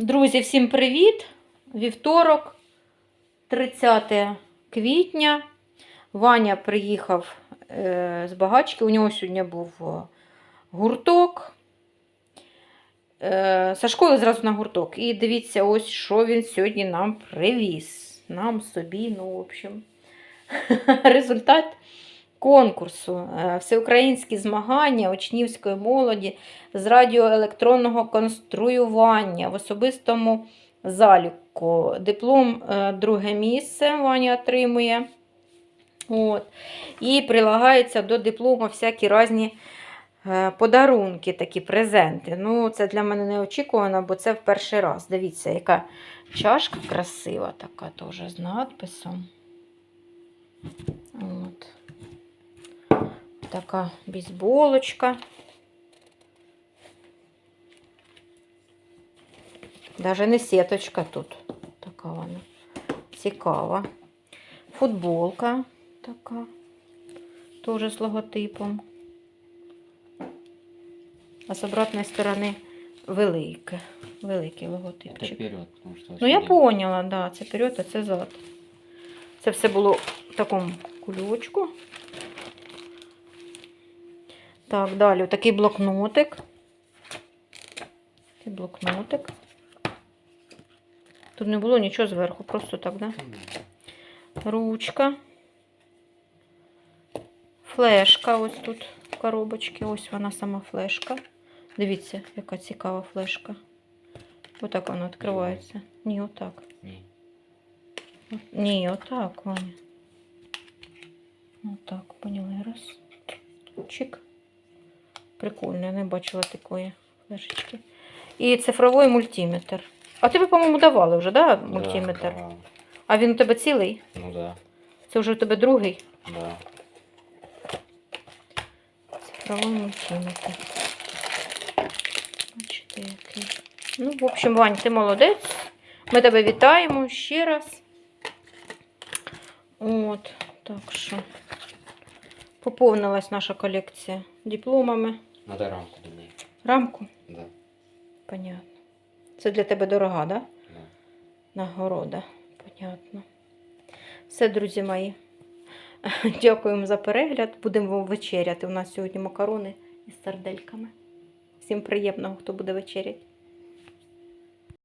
Друзі, всім привіт! Вівторок, 30 квітня. Ваня приїхав е, з багачки. У нього сьогодні був е, гурток. Е, Со школи зразу на гурток. І дивіться, ось що він сьогодні нам привіз. Нам собі, ну, в общем, результат конкурсу. Е, Всеукраїнські змагання учнівської молоді з радіоелектронного конструювання в особистому заліку. Диплом е, друге місце Ваня отримує. От. І прилагаються до диплому всякі різні е, подарунки, такі презенти. Ну, це для мене неочікувано, бо це в перший раз. Дивіться, яка чашка красива, така теж з надписом. Така бейсболочка. Даже не сіточка тут. Така вона. Цікава. Футболка така. Теж з логотипом. А з обратної сторони велике. Великий логотипчик. вперед, потому что... Ну, я поняла, да, це вперед, а це зад. Це все було в такому кульочку. Так, далі такий блокнотик. Такий блокнотик. Тут не було нічого зверху, просто так, да? Ручка. Флешка ось тут в коробочці. Ось вона сама флешка. Дивіться, яка цікава флешка. Отак вона відкривається. Ні, отак. Ні, отак, Ваня. Отак, поняли раз. Чик. Прикольно, я не бачила такої флешечки. І цифровий мультиметр. А тебе, по-моєму, давали вже, да, мультиметр? Да, да. А він у тебе цілий? Ну да, Це вже у тебе другий да. цифровий мультиметр. Бачите, який. Ну, в общем, Вань, ти молодець. Ми тебе вітаємо ще раз. От, так що поповнилась наша колекція дипломами. Надо рамку до неї. Рамку, Да, понятно. Це для тебе дорога, да? да. Нагорода, понятно. Все, друзі мої. Дякуємо за перегляд. Будемо вечеряти. У нас сьогодні макарони із сардельками. Всім приємного, хто буде вечеряти.